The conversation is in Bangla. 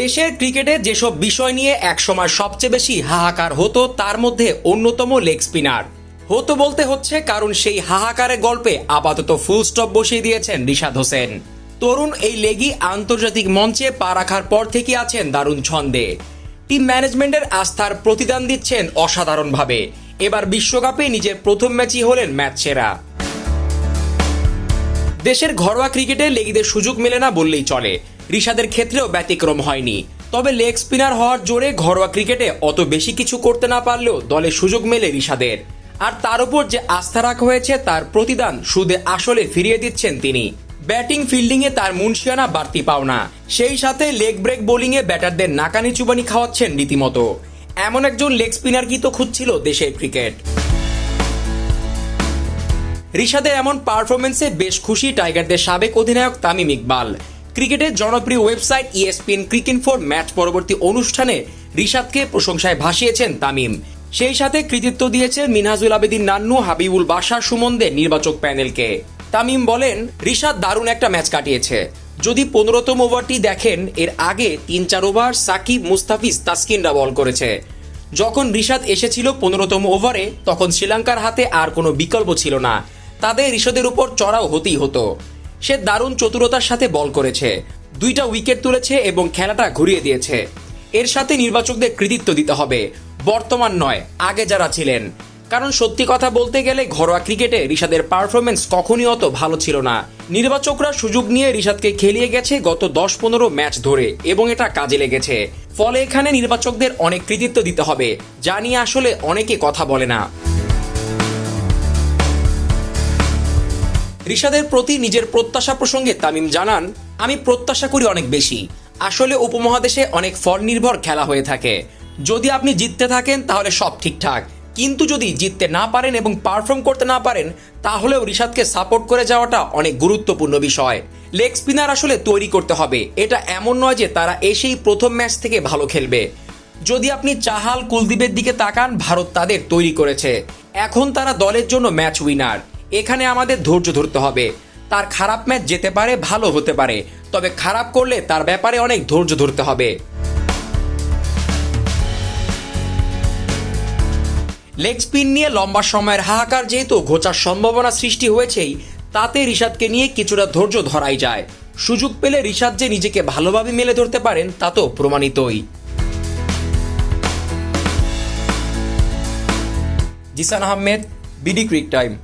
দেশের ক্রিকেটে যেসব বিষয় নিয়ে একসময় সবচেয়ে বেশি হাহাকার হতো, তার মধ্যে অন্যতম লেগ স্পিনার। হতো বলতে হচ্ছে, কারণ সেই হাহাকারের গল্পে আপাতত ফুল স্টপ বসিয়ে দিয়েছেন রিশাদ হোসেন। তরুণ এই লেগি আন্তর্জাতিক মঞ্চে পা রাখার পর থেকে আছেন দারুণ ছন্দে। টিম ম্যানেজমেন্টের আস্থার প্রতিদান দিচ্ছেন অসাধারণভাবে। এবার বিশ্বকাপে নিজের প্রথম ম্যাচই হলেন ম্যাচ সেরা। দেশের ঘরোয়া ক্রিকেটে লেগিদের সুযোগ মেলে না বললেই চলে। ঋষাদের ক্ষেত্রেও ব্যতিক্রম হয়নি। তবে লেগ স্পিনার হওয়ার জোরে ঘরোয়া ক্রিকেটে অত বেশি কিছু করতে না পারলেও দলে সুযোগ মেলে ঋষাদের আর তার উপর যে আস্থা রাখা হয়েছে, তার প্রতিদান সুদে আসলে ফিরিয়ে দিচ্ছেন তিনি। ব্যাটিং ফিল্ডিংয়ে তার মুন্সিয়ানা বাড়তি পাওনা। সেই সাথে লেগ ব্রেক বোলিংয়ে ব্যাটারদের নাকানি চুবানি খাওয়াচ্ছেন রীতিমতো। এমন একজন লেগ স্পিনার কি তো খুঁজছিল দেশের ক্রিকেট। রিশাদের এমন পারফরমেন্সে বেশ খুশি টাইগারদের সাবেক অধিনায়ক তামিম ইকবাল। ক্রিকেটের জনপ্রিয় website ESPN cricket for match পরবর্তী অনুষ্ঠানে রিশাদকে প্রশংসায় ভাসিয়েছেন তামিম। সেই সাথে কৃতিত্ব দিয়েছেন মিনহাজুল আবেদিন নান্নু, হাবিবুল বাসার সুমন্দে নির্বাচক প্যানেলকে। তামিম বলেন, রিশাদ দারুণ একটা ম্যাচ কাটিয়েছে। যদি পনেরোতম ওভারটি দেখেন, এর আগে তিন চার ওভার সাকিব, মুস্তাফিজ, তাসকিনরা বল করেছে। যখন রিশাদ এসেছিল পনেরোতম ওভারে, তখন শ্রীলঙ্কার হাতে আর কোনো বিকল্প ছিল না। তাদের ঋষদের উপর চড়াও হতেই হতো। সে দারুণ চতুরতার সাথে বল করেছে। দুইটা উইকেট তুলেছে এবং খেলাটা ঘুরিয়ে দিয়েছে। এর সাথে নির্বাচকদের কৃতিত্ব দিতে হবে। বর্তমান নয়, আগে যারা ছিলেন। কারণ সত্যি কথা বলতে গেলে ঘরোয়া ক্রিকেটে ঋষাদের পারফরমেন্স কখনই অত ভালো ছিল না। নির্বাচকরা সুযোগ নিয়ে ঋষাদকে খেলিয়ে গেছে গত দশ পনেরো ম্যাচ ধরে এবং এটা কাজে লেগেছে। ফলে এখানে নির্বাচকদের অনেক কৃতিত্ব দিতে হবে। যা নিয়ে আসলে অনেকে কথা বলে না। ঋষাদের প্রতি নিজের প্রত্যাশা প্রসঙ্গে তামিম জানান, আমি প্রত্যাশা করি অনেক বেশি। আসলে উপমহাদেশে অনেক ফল নির্ভর খেলা হয়ে থাকে। যদি আপনি জিততে থাকেন, তাহলে সব ঠিকঠাক। কিন্তু যদি জিততে না পারেন এবং পারফর্ম করতে না পারেন, তাহলেও ঋষাদকে সাপোর্ট করে যাওয়াটা অনেক গুরুত্বপূর্ণ বিষয়। লেগ স্পিনার আসলে তৈরি করতে হবে। এটা এমন নয় যে তারা এসেই প্রথম ম্যাচ থেকে ভালো খেলবে। যদি আপনি চাহাল কুলদীপের দিকে তাকান, ভারত তাদের তৈরি করেছে। এখন তারা দলের জন্য ম্যাচ উইনার। এখানে আমাদের ধৈর্য ধরতে হবে। তার খারাপ ম্যাচ যেতে পারে, ভালো হতে পারে। তবে খারাপ করলে তার ব্যাপারে অনেক ধৈর্য ধরতে হবে। লেগ স্পিন নিয়ে লম্বা সময়ের হাহাকার যেহেতু ঘোচার সম্ভাবনা সৃষ্টি হয়েছেই, তাতে ঋষাদকে নিয়ে কিছুটা ধৈর্য ধরাই যায়। সুযোগ পেলে ঋষাদ যে নিজেকে ভালোভাবে মেলে ধরতে পারেন, তা তো প্রমাণিতই। Zisan Ahmed, BD cric time.